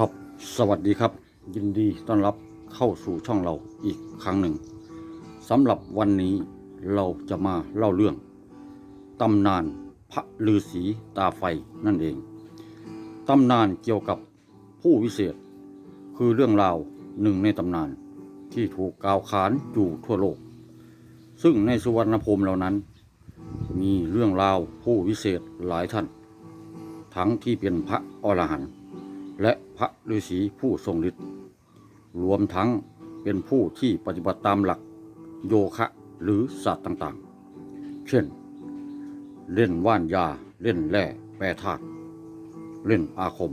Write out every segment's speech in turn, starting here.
ครับ สวัสดีครับ ยินดีต้อนรับเข้าสู่ช่องเราอีกครั้งหนึ่งสำหรับวันนี้เราจะมาเล่าเรื่องตำนานพระฤาษีตาไฟนั่นเองตำนานเกี่ยวกับผู้วิเศษ คือเรื่องราวหนึ่งในตำนานที่ถูกกล่าวขานอยู่ทั่วโลก ซึ่งในสุวรรณภูมิเหล่านั้น มีเรื่องราวผู้วิเศษหลายท่าน ทั้งที่เป็นพระอรหันต์ และพระฤาษีผู้ทรงฤทธิ์รวมทั้งเป็นผู้ที่ปฏิบัติตามหลักโยคะหรือศาสตร์ต่างๆ เช่น เล่นว่านยาเล่นแร่แปรธาตุเล่นอาคม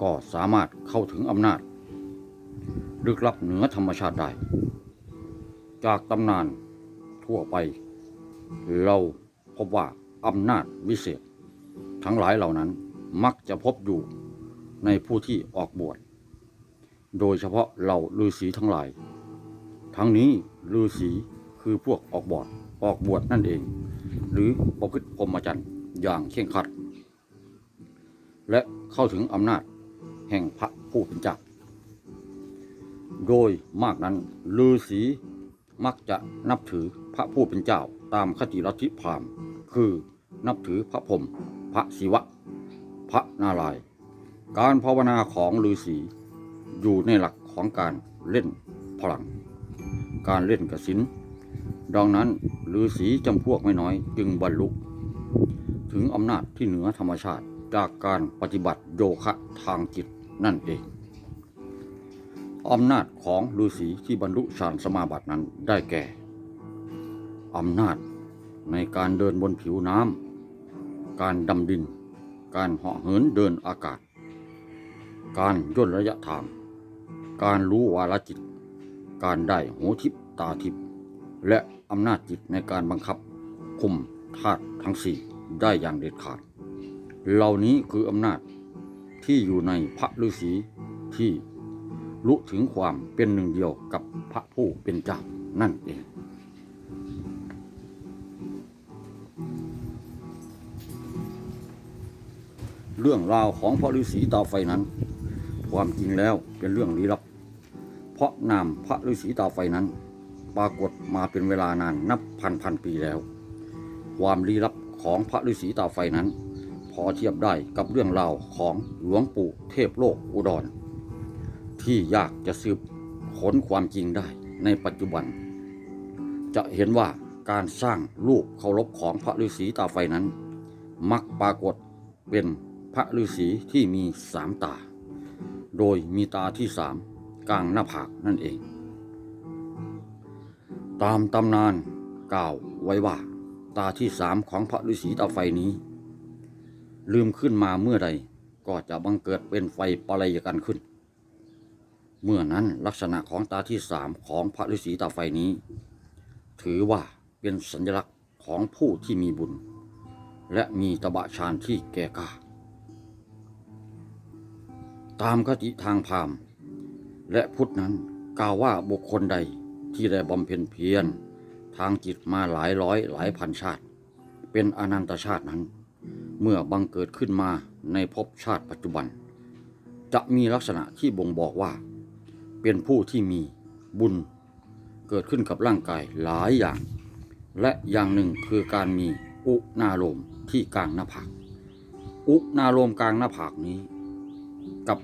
ก็สามารถเข้าถึงอำนาจ ลึกลับเหนือธรรมชาติได้ จากตำนานทั่วไป เราพบว่าอำนาจวิเศษ ทั้งหลายเหล่านั้นมักจะพบอยู่ ในผู้ที่ออกบวช โดยเฉพาะเหล่าฤาษีทั้งหลาย ทั้งนี้ฤาษีคือพวกออกบวชออกบวชนั่นเอง หรือประพฤติพรหมจรรย์อย่างเคร่งครัด และเข้าถึงอำนาจแห่งพระผู้เป็นเจ้าโดยมากนั้นฤาษีมักจะนับถือพระผู้เป็นเจ้าตามคติลัทธิพราหมณ์ คือนับถือพระพรหมพระศิวะ พระนารายณ์ การภาวนาของฤาษีอยู่ในหลักของการเล่นพลัง การเล่นกสินดังนั้นฤาษีจำพวกไม่น้อยจึงบรรลุถึงอำนาจที่เหนือธรรมชาติจากการปฏิบัติโยคะทางจิตนั่นเองอำนาจของฤาษีที่บรรลุฌานสมาบัตินั้นได้แก่อำนาจในการเดินบนผิวน้ำการดำดิน การเหาะเหินเดินอากาศ การย่นระยะทาง การรู้วาลจิต การได้หูทิพตาทิพและอำนาจจิตในการบังคับคุมธาตุทั้งสี่ได้อย่างเด็ดขาด เหล่านี้คืออำนาจที่อยู่ในพระฤาษีที่รู้ถึงความเป็นหนึ่งเดียวกับพระผู้เป็นเจ้านั่นเองเรื่องราวของพระฤาษีตาไฟนั้น ความจริงแล้วเป็นเรื่องลี้ลับ เพราะนามพระฤาษีตาไฟนั้น ปรากฏมาเป็นเวลานานนับพันพันปีแล้ว ความลี้ลับของพระฤาษีตาไฟนั้น พอเทียบได้กับเรื่องราวของหลวงปู่เทพโลกอุดร ที่ยากจะสืบค้นความจริงได้ในปัจจุบัน จะเห็นว่าการสร้างรูปเคารพของพระฤาษีตาไฟนั้น มักปรากฏเป็นพระฤาษีที่มีสามตา โดยมีตาที่สามกลางหน้าผากนั่นเอง ตามตำนานกล่าวไว้ว่า ตาที่สามของพระฤาษีตาไฟนี้ ลืมขึ้นมาเมื่อใดก็จะบังเกิดเป็นไฟประไลยกันขึ้น เมื่อนั้นลักษณะของตาที่สามของพระฤาษีตาไฟนี้ ถือว่าเป็นสัญลักษณ์ของผู้ที่มีบุญ และมีตบะฌานที่แก่กล้า ตามคติทางพราหมณ์และพุทธนั้นกล่าวว่าบุคคลใดที่ได้บำเพ็ญเพียรทางจิตมาหลายร้อยหลายพันชาติ เป็นอนันตชาตินั้น เมื่อบังเกิดขึ้นมาในภพชาติปัจจุบัน จะมีลักษณะที่บ่งบอกว่า เป็นผู้ที่มีบุญเกิดขึ้นกับร่างกายหลายอย่าง และอย่างหนึ่งคือการมีอุณาโลมที่กลางหน้าผาก อุณาโลมกลางหน้าผากนี้ กับ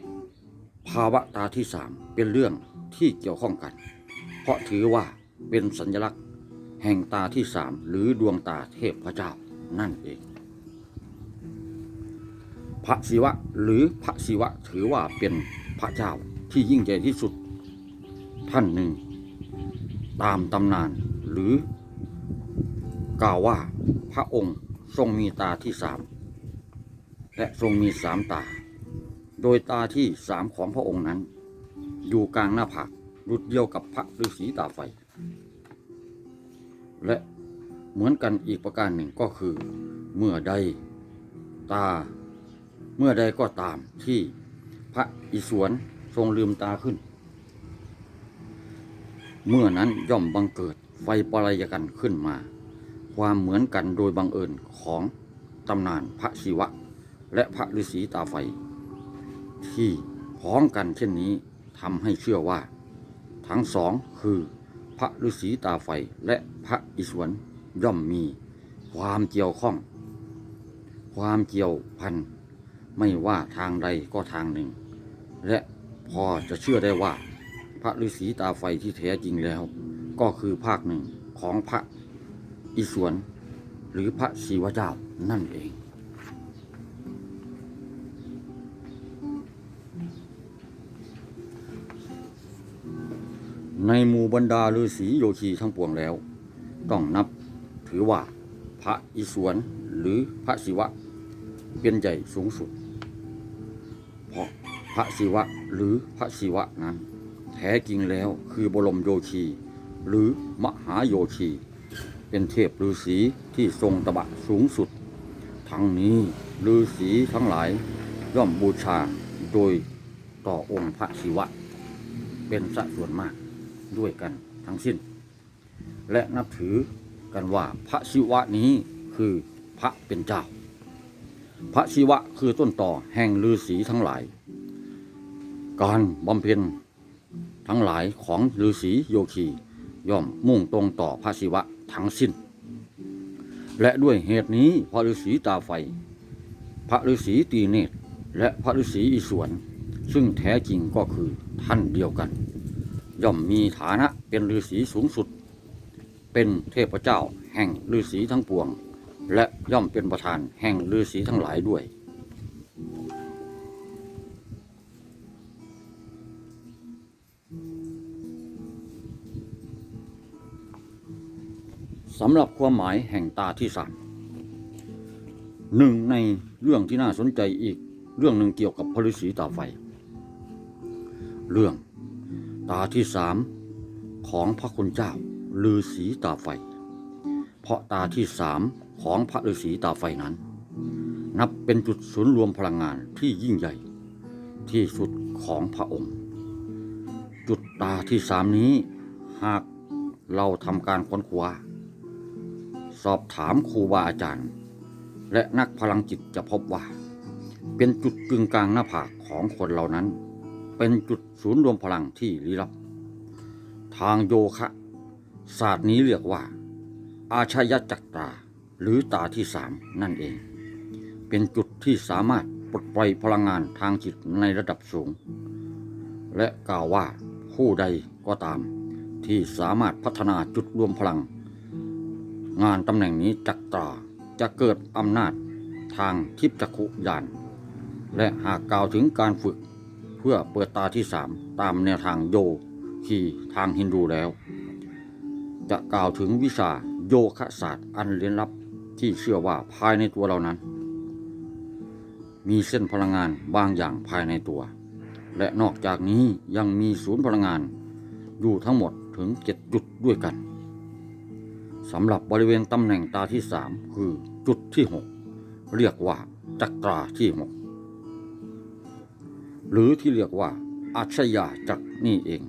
ภาวะตาที่สามเป็นเรื่องที่เกี่ยวข้องกัน เพราะถือว่าเป็นสัญลักษณ์ แห่งตาที่สามหรือดวงตาเทพเจ้านั่นเอง พระศิวะหรือพระศิวะถือว่าเป็นพระเจ้าที่ยิ่งใหญ่ที่สุดท่านหนึ่ง ตามตำนานหรือกล่าวว่าพระองค์ทรงมีตาที่สามและทรงมีสามตา โดยตาที่สามของพระองค์นั้น อยู่กลางหน้าผากรุดเดียวกับพระฤาษีตาไฟ และเหมือนกันอีกประการหนึ่งก็คือ เมื่อใดตา เมื่อใดก็ตามที่พระอิศวรทรงลืมตาขึ้น เมื่อนั้นย่อมบังเกิดไฟประไลยกันขึ้นมา ความเหมือนกันโดยบังเอิญของตำนานพระศิวะ และพระฤาษีตาไฟ ที่พ้องกันเช่นนี้ทำให้เชื่อว่า ทั้งสองคือพระฤาษีตาไฟและพระอิศวรย่อมมีความเกี่ยวข้อง ความเกี่ยวพันไม่ว่าทางใดก็ทางหนึ่ง และพอจะเชื่อได้ว่า พระฤาษีตาไฟที่แท้จริงแล้ว ก็คือภาคหนึ่งของพระอิศวรหรือพระศิวเจ้านั่นเอง ในหมู่บรรดาฤาษีโยคีทั้งปวงแล้ว ต้องนับถือว่าพระอิศวรหรือพระศิวะ เป็นใหญ่สูงสุด เพราะพระศิวะหรือพระศิวะนั้น แท้จริงแล้วคือบรมโยคี หรือมหาโยคี เป็นเทพฤาษีที่ทรงตบะสูงสุด ทั้งนี้ฤาษีทั้งหลายย่อมบูชาโดยต่อองค์พระศิวะ เป็นสัดส่วนมาก ด้วยกันทั้งสิ้น และนับถือกันว่าพระศิวะนี้คือพระเป็นเจ้า พระศิวะคือต้นต่อแห่งฤาษีทั้งหลาย การบำเพ็ญทั้งหลายของฤาษีโยคีย่อมมุ่งตรงต่อพระศิวะทั้งสิ้น และด้วยเหตุนี้พระฤาษีตาไฟ พระฤาษีตีเนตรและพระฤาษีอิศวรซึ่งแท้จริงก็คือท่านเดียวกัน ย่อมมีฐานะเป็นฤาษีสูงสุด เป็นเทพเจ้าแห่งฤาษีทั้งปวง และย่อมเป็นประธานแห่งฤาษีทั้งหลายด้วย สำหรับความหมายแห่งตาที่สามหนึ่งในเรื่องที่น่าสนใจอีกเรื่องหนึ่งเกี่ยวกับพฤาษีตาไฟ เรื่อง ตาที่สามของพระคุณเจ้าฤาษีตาไฟ เพราะตาที่สามของพระฤาษีตาไฟนั้น นับเป็นจุดศูนย์รวมพลังงานที่ยิ่งใหญ่ที่สุดของพระองค์ จุดตาที่สามนี้หากเราทำการค้นคว้าสอบถามครูบาอาจารย์ และนักพลังจิตจะพบว่า เป็นจุดกึ่งกลางหน้าผากของคนเหล่านั้น เป็นจุดศูนย์รวมพลังที่ลี้ลับ ทางโยคะ ศาสตร์นี้เรียกว่า อาชยจักตาหรือตาที่สามนั่นเอง เป็นจุดที่สามารถปลดปล่อยพลังงานทางจิตในระดับสูง และกล่าวว่าผู้ใดก็ตาม ที่สามารถพัฒนาจุดรวมพลัง งานตำแหน่งนี้จักตาจะเกิดอำนาจทางทิพจักขุยาน และหากกล่าวถึงการฝึก พื่อเปิดตาที่สามตามแนวทางโยคีทางฮินดูแล้ว จะกล่าวถึงวิชาโยคะศาสตร์อันเลี้ยนลับที่เชื่อว่าภายในตัวเรานั้น มีเส้นพลังงานบางอย่างภายในตัว และนอกจากนี้ยังมีศูนย์พลังงาน อยู่ทั้งหมดถึงเจ็ดจุดด้วยกันสำหรับบริเวณตำแหน่งตาที่สามคือจุดที่หกเรียกว่าจักราที่หก หรือที่เรียกว่าอาชญาจักรนี่เอง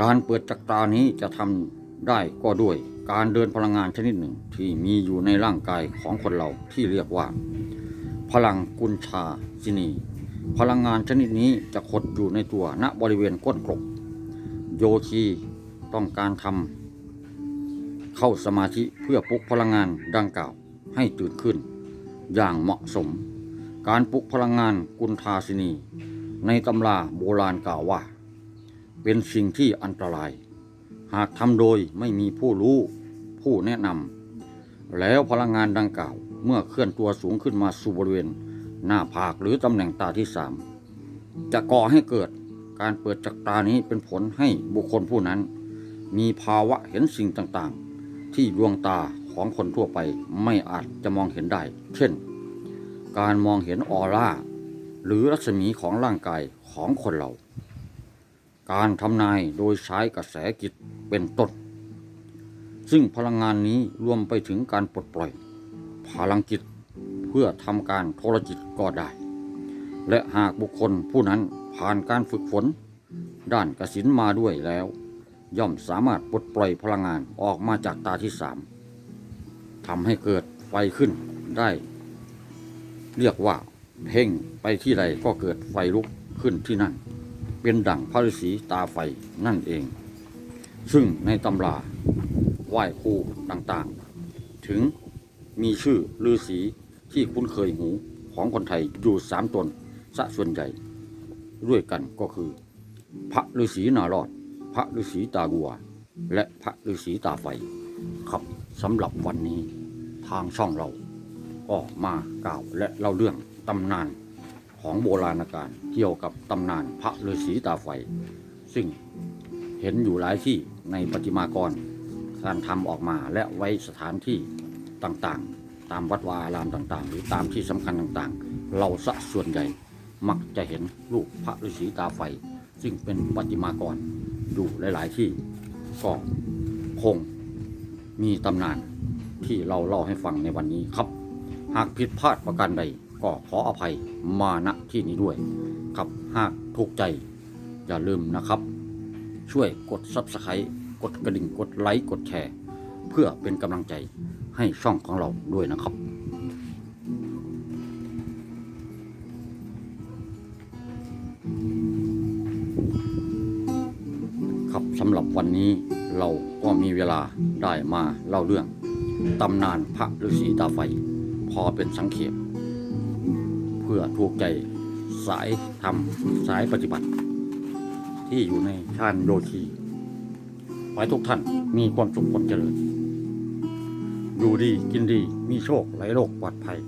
การเปิดจักรานี้จะทำได้ก็ด้วยการเดินพลังงานชนิดหนึ่งที่มีอยู่ในร่างกายของคนเราที่เรียกว่า พลังกุญชาสินี พลังงานชนิดนี้จะขดอยู่ในตัวณบริเวณก้นกบโยคีต้องการทำเข้าสมาธิเพื่อปลุกพลังงานดังกล่าวให้ตื่นขึ้น อย่างเหมาะสม การปลุกพลังงานกุณฑาสินี ในตำราโบราณกล่าวว่า เป็นสิ่งที่อันตราย หากทำโดยไม่มีผู้รู้ ผู้แนะนำแล้วพลังงานดังกล่าวเมื่อเคลื่อนตัวสูงขึ้นมาสู่บริเวณ หน้าผากหรือตำแหน่งตาที่สามจะก่อให้เกิดการเปิดจักตานี้เป็นผลให้บุคคลผู้นั้น มีภาวะเห็นสิ่งต่างๆ ที่ดวงตาของคนทั่วไปไม่อาจจะมองเห็นได้ เช่น การมองเห็นออร่า หรือรัศมีของร่างกายของคนเรา การทำนายโดยใช้กระแสจิตเป็นต้น ซึ่งพลังงานนี้รวมไปถึงการปลดปล่อยพลังจิตเพื่อทำการโทรจิตก็ได้ และหากบุคคลผู้นั้นผ่านการฝึกฝน ด้านกสินมาด้วยแล้ว ย่อมสามารถปลดปล่อยพลังงานออกมาจากตาที่สามทำให้เกิดไฟขึ้นได้ เรียกว่าเพ่งไปที่ใดก็เกิดไฟลุกขึ้นที่นั่น เป็นดั่งพระฤาษีตาไฟนั่นเอง ซึ่งในตำราไหว้ครูต่างๆ ถึงมีชื่อฤาษีที่คุ้นเคยหูของคนไทยอยู่สามตนซะส่วนใหญ่ ด้วยกันก็คือ พระฤาษีนารอด พระฤาษีตากัว และพระฤาษีตาไฟ ครับสำหรับวันนี้ทางช่องเรา ก็มากล่าวและเล่าเรื่องตำนานของโบราณกาลเกี่ยวกับตำนานพระฤาษีตาไฟ ซึ่งเห็นอยู่หลายที่ในประติมากรการทำออกมาและไว้สถานที่ต่างๆ ตามวัดวาอารามต่างๆ หรือตามที่สำคัญต่างๆ เราสะส่วนใหญ่มักจะเห็นรูปพระฤาษีตาไฟ ซึ่งเป็นประติมากรอยู่หลาย ๆ ที่ก็คงมีตำนานที่เราเล่าให้ฟังในวันนี้ครับ หากผิดพลาดประการใดก็ขออภัยมาณที่นี้ด้วย ครับหากถูกใจอย่าลืมนะครับ ช่วยกด Subscribe กดกระดิ่งกดไลค์กดแชร์ เพื่อเป็นกำลังใจให้ช่องของเราด้วยนะครับครับสำหรับวันนี้เราก็มีเวลาได้มาเล่าเรื่องตำนานพระฤาษีตาไฟ พอเป็นสังเขปเพื่อถูกใจสายธรรมสายปฏิบัติ ที่อยู่ในชานโยคีไว้ทุกท่านมีความสุขความเจริญอยู่ดีกินดีมีโชคไหลโลกปลอดภัย